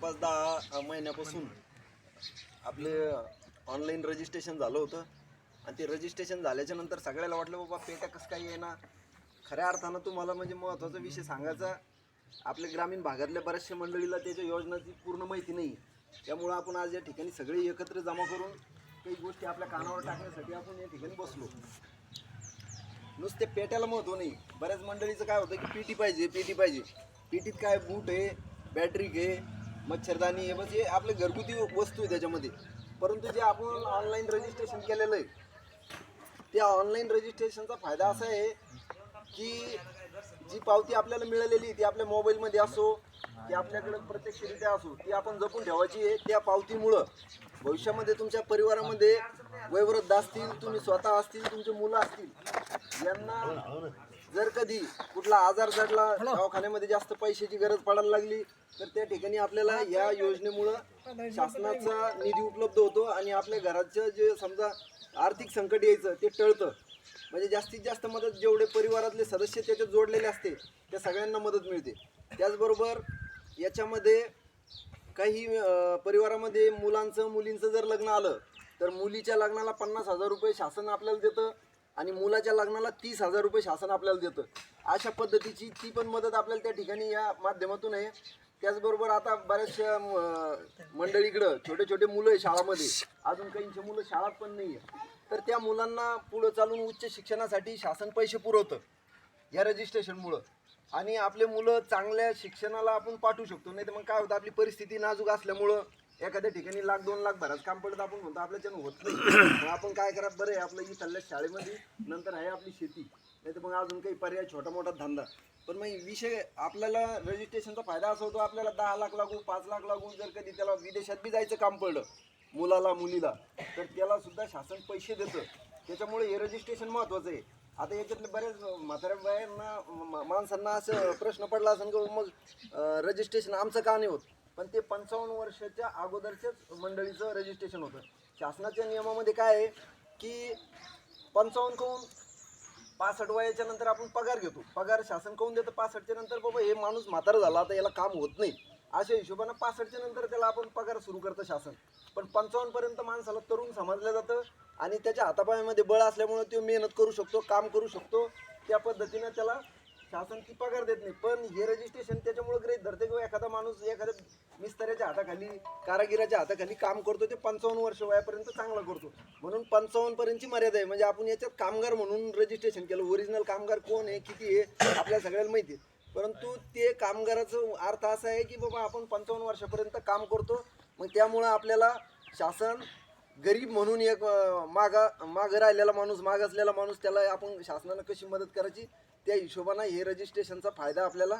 जवळपास दहा महिन्यापासून आपले ऑनलाईन रजिस्ट्रेशन झालं होतं. आणि ते रजिस्ट्रेशन झाल्याच्यानंतर सगळ्याला वाटलं बाबा पेट्या कसं काय येणार खऱ्या अर्थानं तुम्हाला म्हणजे महत्त्वाचा विषय सांगायचा आपल्या ग्रामीण भागातल्या बऱ्याचशा मंडळीला त्याच्या योजनाची पूर्ण माहिती नाही. त्यामुळं आपण आज या ठिकाणी सगळे एकत्र जमा करून काही गोष्टी आपल्या कानावर टाकण्यासाठी आपण या ठिकाणी बसलो. नुसते पेट्याला महत्त्व नाही. बऱ्याच मंडळीचं काय होतं की पीटी पाहिजे पीटी पाहिजे. पीटीत काय बूट आहे बॅटरी आहे मच्छरदाणी आहे बस हे आपले घरगुती वस्तू आहे त्याच्यामध्ये. परंतु जे आपण ऑनलाईन रजिस्ट्रेशन केलेलं आहे त्या ऑनलाईन रजिस्ट्रेशनचा फायदा असा आहे की जी पावती आपल्याला मिळालेली आहे, ती आपल्या मोबाईलमध्ये असो ती आपल्याकडे प्रत्यक्षरित्या असो ती आपण जपून ठेवायची आहे. त्या पावतीमुळं भविष्यामध्ये तुमच्या परिवारामध्ये वयवृद्ध असतील तुम्ही स्वतः असतील तुमचे मुलं असतील यांना जर कधी कुठला आजार जडला दवाखान्यामध्ये जास्त पैशाची गरज पडायला लागली तर त्या ठिकाणी आपल्याला या योजनेमुळं शासनाचा निधी उपलब्ध होतो आणि आपल्या घराचं जे समजा आर्थिक संकट यायचं ते टळतं. म्हणजे जास्तीत जास्त मदत जेवढे परिवारातले सदस्य त्याच्यात जोडलेले असते त्या सगळ्यांना मदत मिळते. त्याचबरोबर याच्यामध्ये काही परिवारामध्ये मुलांचं मुलींचं जर लग्न आलं तर मुलीच्या लग्नाला पन्नास हजार रुपये शासन आपल्याला देतं आणि मुलाच्या लग्नाला तीस हजार रुपये शासन आपल्याला देतं. अशा पद्धतीची ती पण मदत आपल्याला त्या ठिकाणी या माध्यमातून आहे. त्याचबरोबर आता बऱ्याचशा मंडळीकडं छोटे छोटे मुलं आहे शाळामध्ये. अजून काहींची मुलं शाळात पण नाही आहे तर त्या मुलांना पुढं चालून उच्च शिक्षणासाठी शासन पैसे पुरवतं. या रजिस्ट्रेशनमुळं आणि आपले मुलं चांगल्या शिक्षणाला आपण पाठवू शकतो. नाही तर मग काय होतं आपली परिस्थिती नाजूक असल्यामुळं एखाद्या ठिकाणी लाख दोन लाख भराच काम पडत आपण म्हणतो आपल्याच्यानं होत नाही. मग आपण काय करा बरं आहे आपलं इथल्या शाळेमध्ये नंतर आहे आपली शेती. नाही तर मग अजून काही पर्याय छोटा मोठा धंदा. पण मग विषय आपल्याला रजिस्ट्रेशनचा फायदा असा होतो आपल्याला दहा लाख लागू पाच लाख लागू जर कधी त्याला विदेशात बी जायचं काम पडलं मुलाला मुलीला तर त्याला सुद्धा शासन पैसे देतं. त्याच्यामुळे हे रजिस्ट्रेशन महत्वाचं आहे. आता याच्यातले बरेच म्हाताऱ्या बायांना माणसांना असं प्रश्न पडला असेल की मग रजिस्ट्रेशन आमचं का नाही होत? पण ते पंचावन्न वर्षाच्या अगोदरच्याच मंडळीचं रजिस्ट्रेशन होतं. शासनाच्या नियमामध्ये काय आहे की पंचावन्न कहून पासष्ट वयाच्या नंतर आपण पगार घेतो. पगार शासन कहून देतं पासष्टच्या नंतर बाबा हे माणूस म्हातारा झाला आता याला काम होत नाही. अशा हिशोबानं पासष्टच्या नंतर त्याला आपण पगार सुरू करतं शासन. पण पंचावन्नपर्यंत माणसाला तरुण समजलं जातं आणि त्याच्या हातापायामध्ये बळ असल्यामुळं तो मेहनत करू शकतो काम करू शकतो. त्या पद्धतीनं त्याला शासन ती पगार देत नाही. पण हे रजिस्ट्रेशन त्याच्यामुळे ग्रहित धरते किंवा एखादा माणूस एखाद्या मिस्तऱ्याच्या हाताखाली कारागिराच्या हाताखाली काम करतो ते पंचावन्न वर्ष वयापर्यंत चांगला करतो. म्हणून पंचावन्न पर्यंतची मर्यादा आहे. म्हणजे आपण याच्यात कामगार म्हणून रजिस्ट्रेशन केलं. ओरिजिनल कामगार कोण आहे किती आहे आपल्या सगळ्याला माहिती आहे. परंतु ते कामगाराचं अर्थ असा आहे की बाबा आपण पंचावन्न वर्षापर्यंत काम करतो. मग त्यामुळं आपल्याला शासन गरीब म्हणून एक मागा मागं राहिलेला माणूस मागासलेला माणूस त्याला आपण शासनानं कशी मदत करायची? त्या हिशोबानं हे रजिस्ट्रेशनचा फायदा आपल्याला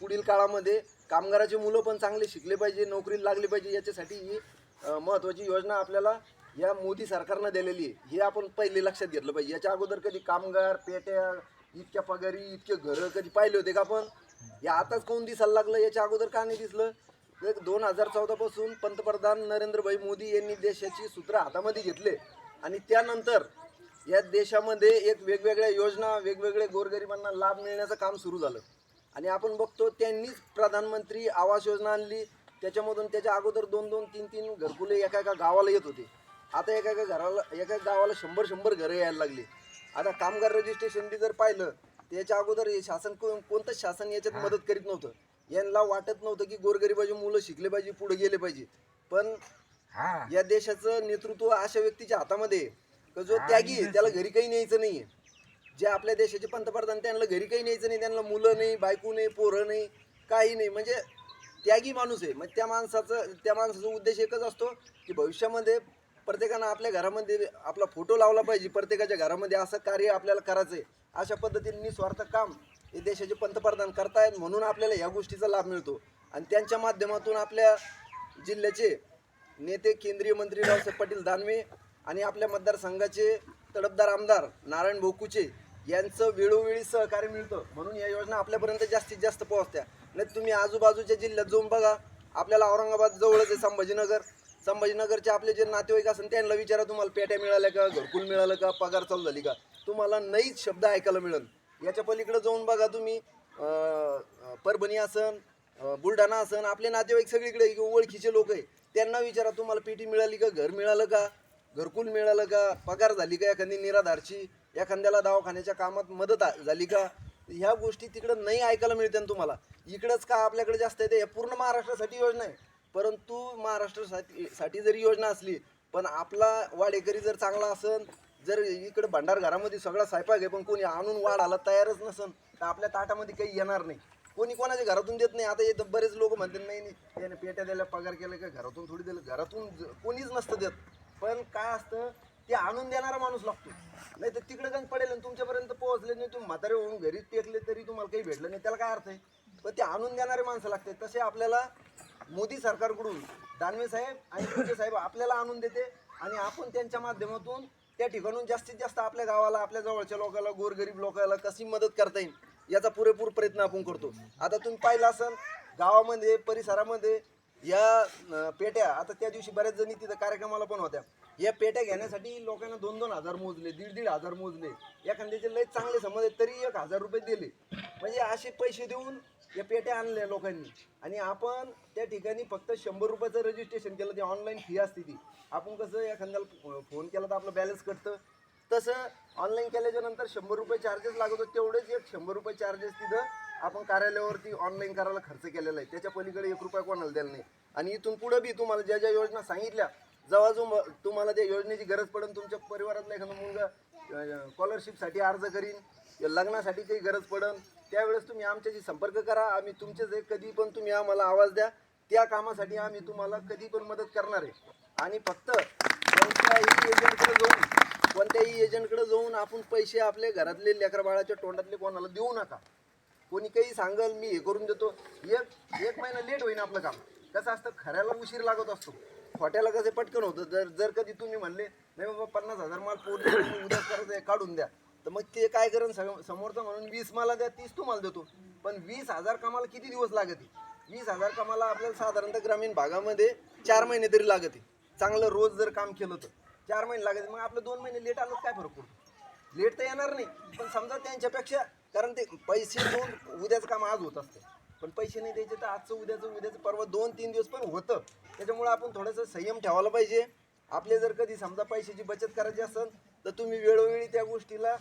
पुढील काळामध्ये कामगाराचे मुलं पण चांगले शिकले पाहिजे नोकरीला लागले पाहिजे याच्यासाठी ही महत्त्वाची योजना आपल्याला या मोदी सरकारनं दिलेली आहे. हे आपण पहिले लक्षात घेतलं पाहिजे. याच्या अगोदर कधी कामगार पेट्या इतक्या पगारी इतके घरं कधी पाहिले होते का आपण या आताच कोण दिसायला लागलं? याच्या अगोदर का नाही दिसलं? एक दोन हजार चौदापासून पंतप्रधान नरेंद्रभाई मोदी यांनी देशाची सूत्र हातामध्ये घेतले आणि त्यानंतर या देशामध्ये एक वेगवेगळ्या योजना वेगवेगळे गोरगरिबांना लाभ मिळण्याचं काम सुरू झालं. आणि आपण बघतो त्यांनीच प्रधानमंत्री आवास योजना आणली. त्याच्यामधून त्याच्या अगोदर दोन दोन तीन तीन घरकुले एका एका गावाला येत होते. आता एका एका घराला एका गावाला शंभर शंभर घरं यायला लागली. आता कामगार रजिस्ट्रेशन बी जर पाहिलं त्याच्या अगोदर शासन कोणतंच शासन याच्यात मदत करीत नव्हतं. यांना वाटत नव्हतं की गोरगरिबाची मुलं शिकले पाहिजे पुढे गेले पाहिजे. पण या देशाचं नेतृत्व अशा व्यक्तीच्या हातामध्ये का जो त्यागी आहे त्याला घरी काही न्यायचं नाहीये. जे आपल्या देशाचे पंतप्रधान त्यांना घरी काही न्यायचं नाही त्यांना मुलं नाही बायको नाही पोरं नाही काही नाही. म्हणजे त्यागी माणूस आहे. मग त्या माणसाचं त्या माणसाचा उद्देश एकच असतो की भविष्यामध्ये प्रत्येकानं आपल्या घरामध्ये आपला फोटो लावला पाहिजे. प्रत्येकाच्या घरामध्ये असं कार्य आपल्याला करायचं आहे. अशा पद्धतीने निस्वार्थ काम हे देशाचे पंतप्रधान करतायत म्हणून आपल्याला ह्या गोष्टीचा लाभ मिळतो. आणि त्यांच्या माध्यमातून आपल्या जिल्ह्याचे नेते केंद्रीय मंत्री रावसाहेब पाटील दानवे आणि आपल्या मतदारसंघाचे तडफदार आमदार नारायण भोकुचे यांचं वेळोवेळी सहकार्य मिळतं. म्हणून या योजना आपल्यापर्यंत जास्तीत जास्त पोहोचत्या. नाही तुम्ही आजूबाजूच्या जिल्ह्यात जाऊन बघा. आपल्याला औरंगाबाद जवळच आहे संभाजीनगर. संभाजीनगरचे आपले जे नातेवाईक असेल त्यांना विचारा तुम्हाला पेट्या मिळाल्या का घरकुल मिळालं का पगार चालू झाली का? तुम्हाला नाहीच शब्द ऐकायला मिळेल. याच्या पलीकडे जाऊन बघा तुम्ही. परभणी असन बुलढाणा असन आपले नातेवाईक सगळीकडे ओळखीचे लोक आहे. त्यांना विचारा तुम्हाला पेटी मिळाली का घर मिळालं का? घरकुल मिळालं का? पगार झाली का एखादी निराधारची? एखाद्याला दवाखान्याच्या कामात मदत झाली का? ह्या गोष्टी तिकडं नाही ऐकायला मिळते तुम्हाला. इकडंच का आपल्याकडे जास्त येते पूर्ण महाराष्ट्रासाठी योजना आहे. परंतु महाराष्ट्रासाठी साठी जरी योजना असली पण आपला वाडेकरी जर चांगला असन जर इकडे भंडारघरामध्ये सगळा स्वयंपाक आहे पण कोणी आणून वाढ आला तयारच नसन तर आपल्या ताटामध्ये काही येणार नाही. कोणी कोणाच्या घरातून देत नाही. आता येतं बरेच लोक म्हणतात नाही नाही त्याने पेट्या द्यायला पगार केला का? घरातून थोडी दिलं. घरातून ज- कोणीच नसतं देत. पण काय असतं ते आणून देणारा माणूस लागतो. नाही तर तिकडे गंज पडेल आणि तुमच्यापर्यंत पोहोचले नाही तुम्ही म्हातारे होऊन घरी टेकले तरी तुम्हाला काही भेटलं नाही. त्याला काय अर्थ आहे? पण ते आणून देणारे माणसं लागते तसे आपल्याला मोदी सरकारकडून दानवे साहेब आणि तुमचे साहेब आपल्याला आणून देते आणि आपण त्यांच्या माध्यमातून त्या ठिकाणून जास्तीत जास्त आपल्या गावाला आपल्या जवळच्या लोकांना गोरगरीब लोकांना कशी मदत करता येईल याचा पुरेपूर प्रयत्न आपण करतो. आता तुम्ही पाहिलं असाल गावामध्ये परिसरामध्ये या पेट्या आता त्या दिवशी बऱ्याच जणी तिथं कार्यक्रमाला पण होत्या. या पेट्या घेण्यासाठी लोकांना दोन दोन हजार मोजले दीड दीड हजार मोजले. एखाद्याचे लय चांगले समज आहेत, तरी एक हजार रुपये दिले. म्हणजे असे पैसे देऊन या पेट्या आणल्या लोकांनी. आणि आपण त्या ठिकाणी फक्त शंभर रुपयाचं रजिस्ट्रेशन केलं ते ऑनलाईन फी असते ती. आपण कसं एखाद्याला फोन केला तर आपलं बॅलन्स कटतं. तसं ऑनलाईन केल्याच्यानंतर शंभर रुपये चार्जेस लागत होते तेवढेच एक शंभर रुपये चार्जेस तिथं आपण कार्यालयावरती ऑनलाईन करायला खर्च केलेला आहे. त्याच्या पलीकडे एक रुपया कोणाला द्यायला नाही. आणि इथून पुढे बी तुम्हाला ज्या ज्या योजना सांगितल्या जेव्हा जो तुम्हाला त्या योजनेची गरज पडेल तुमच्या परिवारातला एखादा मुलगा स्कॉलरशिपसाठी अर्ज करीन या लग्नासाठी काही गरज पडेल त्यावेळेस तुम्ही आमच्याशी संपर्क करा. आम्ही तुमचेच जे कधी पण तुम्ही आम्हाला आवाज द्या. त्या कामासाठी आम्ही तुम्हाला कधी पण मदत करणार आहे. आणि फक्त कोणत्याही एजंटकडे जाऊन कोणत्याही एजंटकडे जाऊन आपण पैसे आपले घरातले लेकरबाळाच्या तोंडातले कोणाला देऊ नका. कोणी काही सांगल मी हे करून देतो. एक एक महिना लेट होईन आपलं काम. कसं असतं खऱ्याला उशीर लागत असतो. खोट्याला कसं पटकन होतं? जर जर कधी तुम्ही म्हणले नाही बाबा पन्नास हजार माल पोरले उद्या करायचं काढून द्या. तर मग ते काय करेन? सम- समोरचं म्हणून वीस मला द्या तीस तुम्हाला देतो. पण वीस हजार कामाला किती दिवस लागते? वीस हजार कामाला आपल्याला साधारणतः ग्रामीण भागामध्ये चार महिने तरी लागते. चांगलं रोज जर काम केलं तर. चार महिने लागते मग आपलं दोन महिने लेट आलं काय फरक पडतो? लेट तर येणार नाही. पण समजा त्यांच्यापेक्षा कारण ते पैसे देऊन उद्याचं काम आज होत असतं. पण पैसे नाही द्यायचे तर आजचं उद्याचं उद्याचं परवा दोन तीन दिवस पण होतं. त्याच्यामुळे आपण थोडंसं संयम ठेवायला पाहिजे. आपले जर कधी समजा पैशाची बचत करायची असेल तर तुम्ही वेळोवेळी त्या गोष्टीला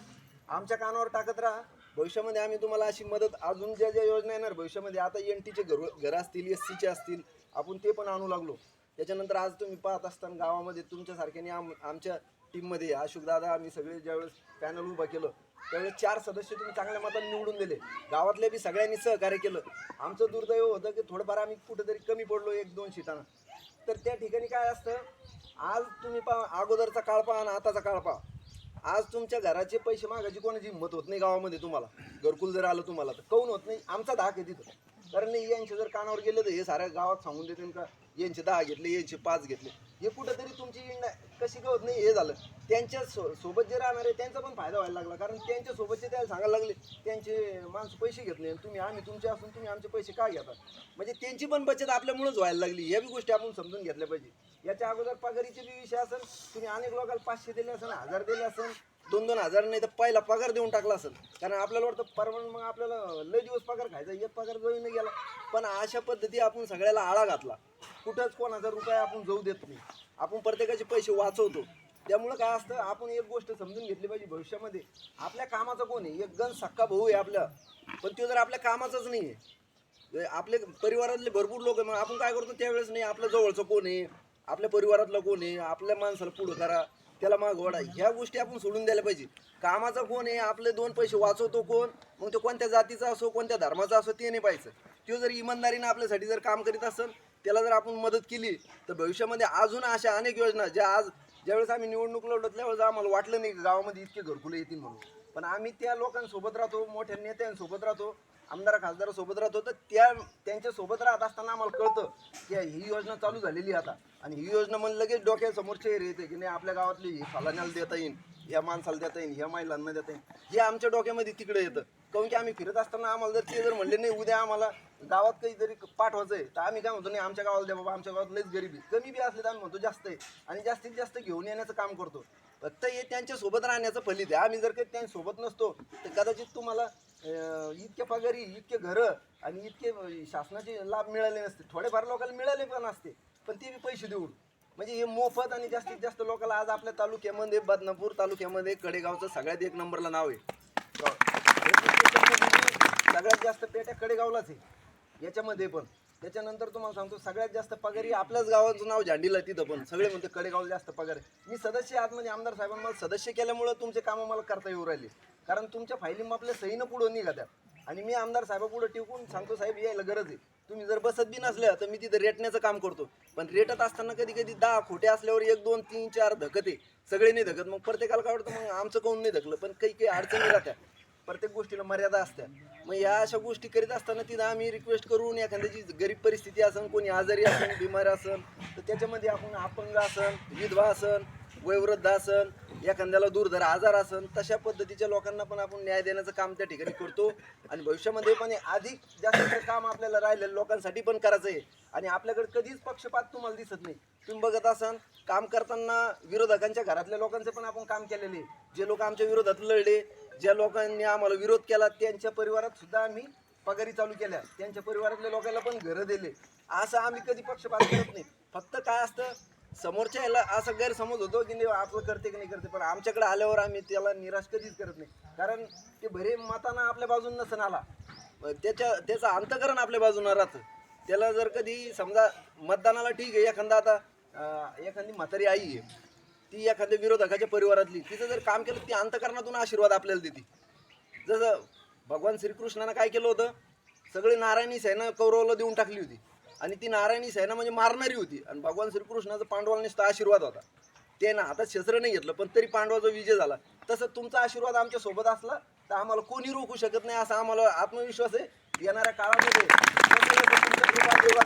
आमच्या कानावर टाकत राहा. भविष्यामध्ये आम्ही तुम्हाला अशी मदत अजून ज्या ज्या योजना येणार भविष्यामध्ये आता एन टीचे घर घरं असतील एस सीचे असतील आपण ते पण आणू लागलो. त्याच्यानंतर आज तुम्ही पाहत असताना गावामध्ये तुमच्यासारख्याने आम आमच्या टीममध्ये अशोक दादा आम्ही सगळे ज्यावेळेस पॅनल उभा केलं त्यावेळेस चार सदस्य तुम्ही चांगल्या मताने निवडून दिले. गावातल्या बी सगळ्यांनी सहकार्य केलं. आमचं दुर्दैव होतं की थोडंफार आम्ही कुठेतरी कमी पडलो एक दोन सीटानं. तर त्या ठिकाणी काय असतं आज तुम्ही पहा अगोदरचा काळ पहा आणि आताचा काळ पहा. आज तुमच्या घराचे पैसे मागायची कोणाची हिंमत होत नाही गावामध्ये तुम्हाला. घरकुल जर आलं तुम्हाला तर. काऊन होत नाही? आमचा धाक आहे तिथं. कारण नाही यांचे जर कानावर गेलं तर हे साऱ्या गावात सांगून देते का? यांचे दहा घेतले यांचे पाच घेतले. हे कुठंतरी तुमची इंड- कशी गवत नाही हे झालं. त्यांच्या सो सोबत जे राहणार आहे त्यांचा पण फायदा व्हायला लागला. कारण त्यांच्या सोबतचे त्याला सांगायला लागले त्यांचे माणसं पैसे घेतले तुम्ही आम्ही तुमचे असून तुम्ही आमचे पैसे का घेतात म्हणजे त्यांची पण बचत आपल्यामुळेच व्हायला लागली. या बी गोष्टी आपण समजून घेतल्या पाहिजे. याच्या अगोदर पगारीचे बी विषय असेल तुम्ही अनेक लोकांना पाचशे दिले असेल हजार दिले असेल दोन दोन हजार नाही तर पहिला पगार देऊन टाकला असेल. कारण आपल्याला वाटतं परमनंट मग आपल्याला लय दिवस पगार खायचा एक पगार जाऊन नाही गेला. पण अशा पद्धती आपण सगळ्याला आळा घातला. कुठंच कोण हजार रुपया आपण जाऊ देत नाही. आपण प्रत्येकाचे पैसे वाचवतो. त्यामुळं काय असतं आपण एक गोष्ट समजून घेतली पाहिजे भविष्यामध्ये. आपल्या कामाचा कोण आहे? एक गण सक्का भाऊ आहे आपल्या पण तो जर आपल्या कामाचाच नाही आहे आपले परिवारातले भरपूर लोक मग आपण काय करतो त्यावेळेस नाही आपल्या जवळचं कोण आहे? आपल्या परिवारातलं कोण आहे? आपल्या माणसाला पुढं करा. त्याला मागवडा ह्या गोष्टी आपण सोडून द्यायला पाहिजे. कामाचा कोण आहे आपले दोन पैसे वाचवतो कोण? मग तो कोणत्या जातीचा असो कोणत्या धर्माचा असो ते नाही पाहिजे तो जर इमानदारीनं आपल्यासाठी जर काम करीत असेल त्याला जर आपण मदत केली तर भविष्यामध्ये अजून अशा अनेक योजना ज्या आज ज्यावेळेस आम्ही निवडणूक लढलो त्यावेळेस आम्हाला वाटलं नाही की गावामध्ये इतके घरकुले येतील म्हणून. पण आम्ही त्या लोकांसोबत राहतो मोठ्या नेत्यांसोबत राहतो. आमदार खासदारासोबत राहतो तर त्या त्यांच्यासोबत राहत असताना आम्हाला कळतं की ही योजना चालू झालेली आहे आता. आणि ही योजना म्हणजे लगेच डोक्यासमोर चेहरे येते की नाही आपल्या गावातली ही फलाण्याला देता येईल या माणसाला देता येईल ह्या महिलांना देता येईल हे आमच्या डोक्यामध्ये तिकडे येतं. काऊन की आम्ही फिरत असताना आम्हाला जर ते जर म्हणले नाही उद्या आम्हाला गावात काहीतरी पाठवायचं आहे तर आम्ही काय म्हणतो नाही आमच्या गावाला द्या बाबा आमच्या गावात लईच गरीबी कमी बी असले तर आम्ही म्हणतो जास्त आहे. आणि जास्तीत जास्त घेऊन येण्याचं काम करतो. फक्त हे त्यांच्यासोबत राहण्याचं फलित आहे. आम्ही जर काही त्यांच्यासोबत नसतो तर कदाचित तुम्हाला इतक्या इतके पगारी इतके घरं आणि इतके शासनाचे लाभ मिळाले नसते. थोडेफार लोकांना मिळाले पण असते. पण ते बी पैसे देऊन. म्हणजे हे मोफत आणि जास्तीत जास्त लोकांना आज आपल्या तालुक्यामध्ये बदनापूर तालुक्यामध्ये कडेगावचं सगळ्यात एक नंबरला नाव आहे. हो. सगळ्यात जास्त पेट्या कडेगावलाच आहे. याच्यामध्ये पण. त्याच्यानंतर तुम्हाला सांगतो सगळ्यात जास्त पगार ही आपल्याच गावाचं नाव झांडीला तिथं पण. सगळे म्हणते कडेगावला जास्त पगार आहे. मी सदस्य आतमध्ये आमदार साहेबांना मला सदस्य केल्यामुळं तुमचे कामं मला करता येऊ राहिले. कारण तुमच्या फायली आपल्या सहीनं पुढं निघाल्या. आणि मी आमदार साहेबापुढे टिकून सांगतो साहेब यायला गरज आहे. तुम्ही जर बसत बी नसल्या तर मी तिथं रेटण्याचं काम करतो. पण रेटत असताना कधी कधी दहा खोटे असल्यावर एक दोन तीन चार धकते. सगळे नाही धकत. मग प्रत्येकाला काय वाटतं मग आमचं कोण नाही धकलं? पण काही काही अडचणी राहत्या. प्रत्येक गोष्टीला मर्यादा असत्या. मग या अशा गोष्टी करीत असताना तिथं आम्ही रिक्वेस्ट करून एखाद्याची गरीब परिस्थिती असन कोणी आजारी असन बिमार असन तर त्याच्यामध्ये आपण अपंग असन विधवा असन वयोवृद्ध असन एखाद्याला दूरधर आजार असन तशा पद्धतीच्या लोकांना पण आपण न्याय देण्याचं काम त्या ठिकाणी करतो. आणि भविष्यामध्ये पण अधिक जास्त काम आपल्याला राहिलेलं लोकांसाठी पण करायचं आहे आणि आपल्याकडे कधीच पक्षपात तुम्हाला दिसत नाही. तुम्ही बघत असाल काम करताना विरोधकांच्या घरातल्या लोकांचे पण आपण काम केलेले जे लोक आमच्या विरोधात लढले ज्या लोकांनी आम्हाला विरोध केला त्यांच्या परिवारात सुद्धा आम्ही पगारी चालू केल्या. त्यांच्या परिवारातल्या लोकांना पण घरं दिले. असं आम्ही कधी पक्षपात करत नाही. फक्त काय असतं समोरच्या याला असा गैरसमज होतो की नाही आपलं करते की नाही करते पण आमच्याकडे आल्यावर आम्ही त्याला निराश कधीच करत नाही. कारण ते भरे मताना आपल्या बाजून नसन आला. त्याच्या त्याचं अंतकरण आपल्या बाजूनं राहतं. त्याला जर कधी समजा मतदानाला ठीक आहे एखादा आता एखादी म्हातारी आई आहे. ती एखाद्या विरोधकाच्या परिवारातली तिचं जर काम केलं ती अंतकरणातून आशीर्वाद आपल्याला देते. जसं भगवान श्रीकृष्णानं काय केलं होतं? सगळी नारायणी सेना कौरवला देऊन टाकली होती. आणि ती नारायणी सेना म्हणजे मारणारी होती. आणि भगवान श्रीकृष्णाचा पांडवाला नुसता आशीर्वाद होता. ते ना आता शस्त्र नाही घेतलं पण तरी पांडवाचा विजय झाला. तसं तुमचा आशीर्वाद आमच्यासोबत असला तर आम्हाला कोणी रोखू शकत नाही असा आम्हाला आत्मविश्वास आहे. येणाऱ्या काळामध्ये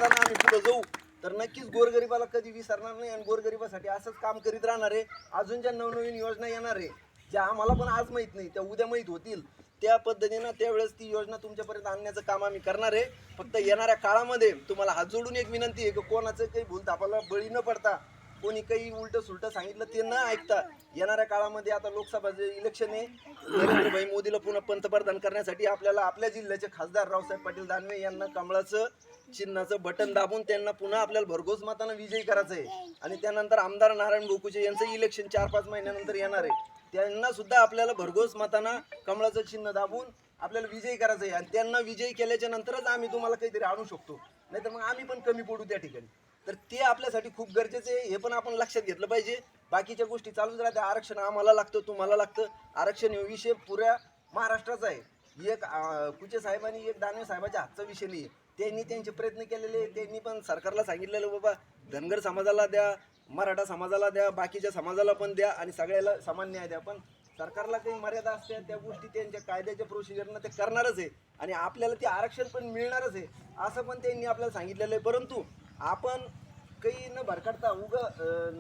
आम्ही पुढे जाऊ. तर नक्कीच गोरगरिबाला कधी विसरणार नाही आणि गोरगरिबासाठी असंच काम करीत राहणार. आहे अजून ज्या नवनवीन योजना येणार आहे ज्या आम्हाला पण आज माहीत नाही त्या उद्या माहीत होतील. त्या पद्धतीनं त्यावेळेस ती योजना तुमच्यापर्यंत आणण्याचं काम आम्ही करणार आहे. फक्त येणाऱ्या काळामध्ये तुम्हाला हात जोडून एक विनंती आहे की कोणाचं काही भूल तापाला बळी न पडता कोणी काही उलट सुलट सांगितलं ते न ऐकता येणाऱ्या काळामध्ये आता लोकसभा इलेक्शन आहे नरेंद्रभाई मोदीला पुन्हा पंतप्रधान करण्यासाठी आपल्याला आपल्या जिल्ह्याचे खासदार रावसाहेब पाटील दानवे यांना कमळाचं चिन्हाचं बटन दाबून त्यांना पुन्हा आपल्याला भरघोस माताना विजयी करायचं आहे. आणि त्यानंतर आमदार नारायण गोकुचे यांचं इलेक्शन चार पाच महिन्यानंतर येणार आहे. त्यांना सुद्धा आपल्याला भरघोस मताना कमळाचं चिन्ह दाबून आपल्याला विजयी करायचं आहे. आणि त्यांना विजयी केल्याच्या नंतरच आम्ही तुम्हाला काहीतरी आणू शकतो. नाहीतर मग आम्ही पण कमी पडू त्या ठिकाणी. तर ते आपल्यासाठी खूप गरजेचं आहे. हे पण आपण लक्षात घेतलं पाहिजे. बाकीच्या गोष्टी चालूच राहत्या आरक्षण आम्हाला लागतं तुम्हाला लागतं. आरक्षण हे विषय पुऱ्या महाराष्ट्राचा आहे. एक कुचे साहेबांनी एक दानवे साहेबाच्या हातचा विषय नाही त्यांनी त्यांचे प्रयत्न केलेले आहे. त्यांनी पण सरकारला सांगितलेलं बाबा धनगर समाजाला द्या मराठा समाजाला द्या बाकीच्या समाजाला पण द्या आणि सगळ्याला समान न्याय द्या. पण सरकारला काही मर्यादा असते त्या गोष्टी त्यांच्या कायद्याच्या प्रोसिजरनं ते करणारच आहे. आणि आपल्याला ते आरक्षण पण मिळणारच आहे. असं पण त्यांनी आपल्याला सांगितलेलं आहे. परंतु आपण काही न भरकडता उग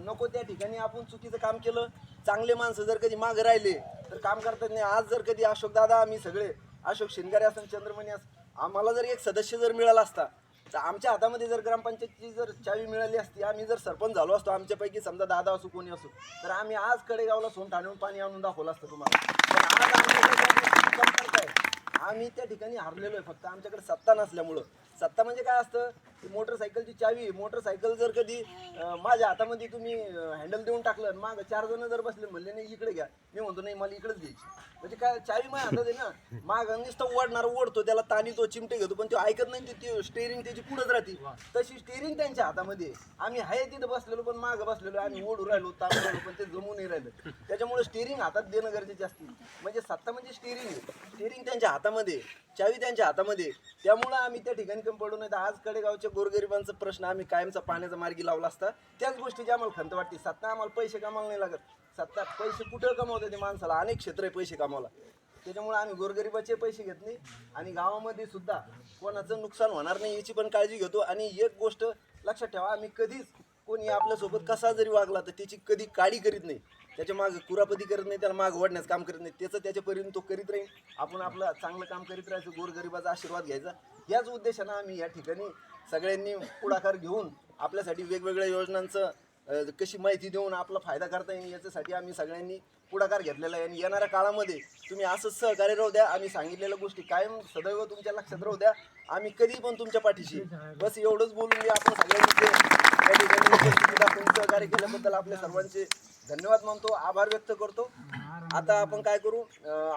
नको त्या ठिकाणी आपण चुकीचं काम केलं. चांगले माणसं जर कधी माग राहिले तर काम करतात नाही. आज जर कधी अशोक दादा आम्ही सगळे अशोक शिंगारे असं चंद्रमणी असं आम्हाला जर एक सदस्य जर मिळाला असता तर आमच्या हातामध्ये जर ग्रामपंचायतची जर चावी मिळाली असती आम्ही जर सरपंच झालो असतो आमच्यापैकी समजा दादा असो कोणी असो तर आम्ही आज कडेगावला सोन ठाणून पाणी आणून दाखवलं असतं तुम्हाला. पण आज आम्ही त्या ठिकाणी हरलेलो आहे. फक्त आमच्याकडे सत्ता नसल्यामुळं. सत्ता म्हणजे काय असतं? की मोटरसायकलची चावी मोटरसायकल जर कधी अं, माझ्या हातामध्ये तुम्ही हँडल देऊन टाकलं आणि माग चार जण जर बसले म्हणले नाही इकडे घ्या. मी म्हणतो नाही मला इकडेच घ्यायची. म्हणजे काय चावी माझ्या हातात आहे ना माग नुसतं ओढणार ओढतो त्याला ताणी तो चिमटे घेतो पण तो ऐकत नाही ते स्टेरिंग त्याची पुढेच राहते. तशी स्टेरिंग त्यांच्या हातामध्ये आहे. आम्ही आहे तिथं बसलेलो पण मागं बसलेलो आम्ही ओढू राहिलो ताणू राहिलो पण ते जमू नाही राहिलं. त्याच्यामुळे स्टेरिंग हातात देणं गरजेचे असते. म्हणजे सत्ता म्हणजे स्टेरिंग स्टेरिंग त्यांच्या हातामध्ये आहे. चावी त्यांच्या हातामध्ये आहे. त्यामुळं आम्ही त्या ठिकाणी कमी पडू नये तर आज कडेगावच्या गोरगरिबांचा प्रश्न आम्ही कायमचा पाण्याचा मार्गी लावला असता. त्याच गोष्टीची आम्हाला खंत वाटते. सत्ता आम्हाला पैसे कमायला नाही लागत. सत्ता पैसे कुठं कमवते ते माणसाला? अनेक क्षेत्र आहे पैसे कमावला त्याच्यामुळे आम्ही गोरगरिबाचे पैसे घेत नाही. आणि गावामध्ये सुद्धा कोणाचं नुकसान होणार नाही याची पण काळजी घेतो. आणि एक गोष्ट लक्षात ठेवा आम्ही कधीच कोणी आपल्यासोबत कसा जरी वागला तर त्याची कधी काळी करीत नाही. त्याच्या माग कुरापती करत नाही त्याला माग ओढण्याचं काम करत नाही. त्याचं त्याच्यापर्यंत तो करीत राहील. आपण आपलं चांगलं काम करीत राहायचं गोरगरिबाचा आशीर्वाद घ्यायचा. याच उद्देशानं आम्ही या ठिकाणी सगळ्यांनी पुढाकार घेऊन आपल्यासाठी वेगवेगळ्या योजनांचं कशी माहिती देऊन आपला फायदा करता येईल याच्यासाठी आम्ही सगळ्यांनी पुढाकार घेतलेला आहे. आणि येणाऱ्या काळामध्ये तुम्ही असंच सहकार्य राहू द्या. आम्ही सांगितलेल्या गोष्टी कायम सदैव तुमच्या लक्षात राहू द्या. आम्ही कधी पण तुमच्या पाठीशी बस एवढंच बोलून आपण सगळ्यांनी ठिकाणी सहकार्य केल्याबद्दल आपल्या सर्वांचे धन्यवाद मानतो आभार व्यक्त करतो. आता आपण काय करू? अं,